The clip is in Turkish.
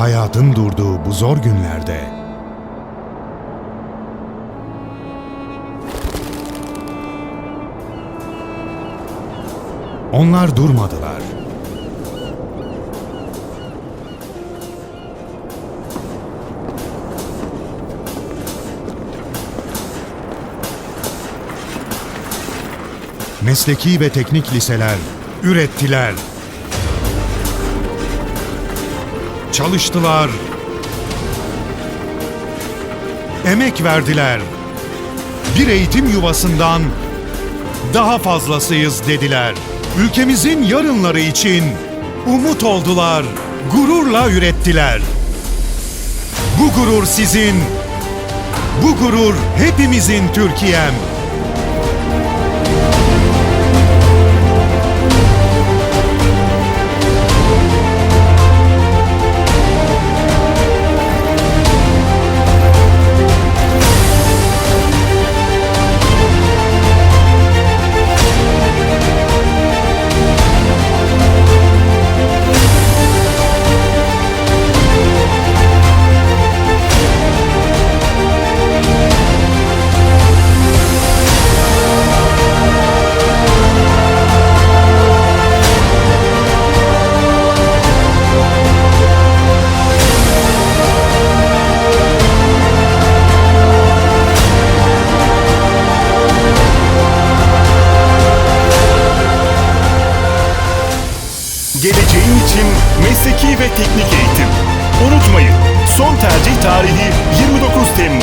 Hayatın durduğu bu zor günlerde onlar durmadılar. Mesleki ve teknik liseler ürettiler. Çalıştılar. Emek verdiler. Bir eğitim yuvasından daha fazlasıyız dediler. Ülkemizin yarınları için umut oldular. Gururla ürettiler. Bu gurur sizin. Bu gurur hepimizin Türkiye'm. Geleceğin için mesleki ve teknik eğitim. Unutmayın, son tercih tarihi 29 Temmuz.